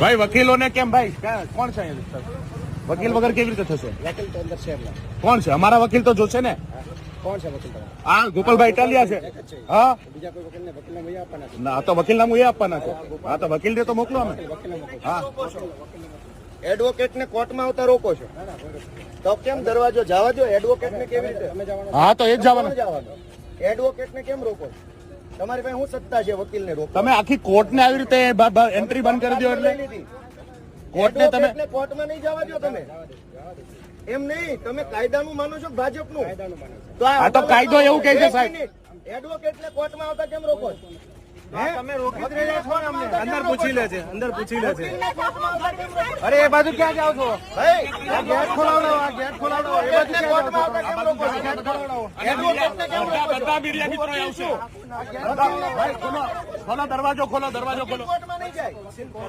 ભાઈ વકીલોને કેમ? ભાઈ કોણ છે વકીલ વગર કેવી રીતે થશે? વકીલ તો અંદર છે કોણ છે? અમારા વકીલ તો જોશે ને? કોણ છે વકીલ તમારા? ગોપાલભાઈ ઇટાલિયા છે. એક જ છે. હા? બીજા કોઈ વકીલને વકીલને વહી આપવાના છે. ના તો વકીલ નામ એ આપવાના છે. હા તો વકીલ ને તો મોકલો અમે. હા એડવોકેટ ને કોર્ટમાં આવતા રોકો છો? તો કેમ દરવાજો જવા દો એડવોકેટ ને કેવી રીતે? હા તો એ જ જવાના. જવાનું? એડવોકેટ ને કેમ રોકો છો? તમારી પાસે શું સત્તા છે વકીલ ને તમે આખી કોર્ટને આવી રીતે એન્ટ્રી બંધ કરી દો એટલે. કોર્ટને તમે એડવોકેટને કોર્ટમાં નહીં જવા દો તમે એમ નહીં તમે કાયદાનું માનો છો ભાજપનું કાયદાનું માનો તો આ તો કાયદો એવું કહે છે, સાહેબ. એડવોકેટ ને કોર્ટમાં આવતા કેમ રોકો છો? હે? તમે રોકી જ રહ્યા છો ને અમને. અંદર પૂછી લે છે અંદર પૂછી લે છે અરે એ બાજુ ક્યાં જાવ છો ગેટ આ ગેટ કોર્ટમાં આવતા કેમ રોકો એડવોકેટને કેમ રોકો બધા મીડિયા મિત્રો આવશે. બધા- ભાઈ ખોલો. ખોલો દરવાજો ખોલો દરવાજો ખોલો. કોર્ટમાં નહીં જાય.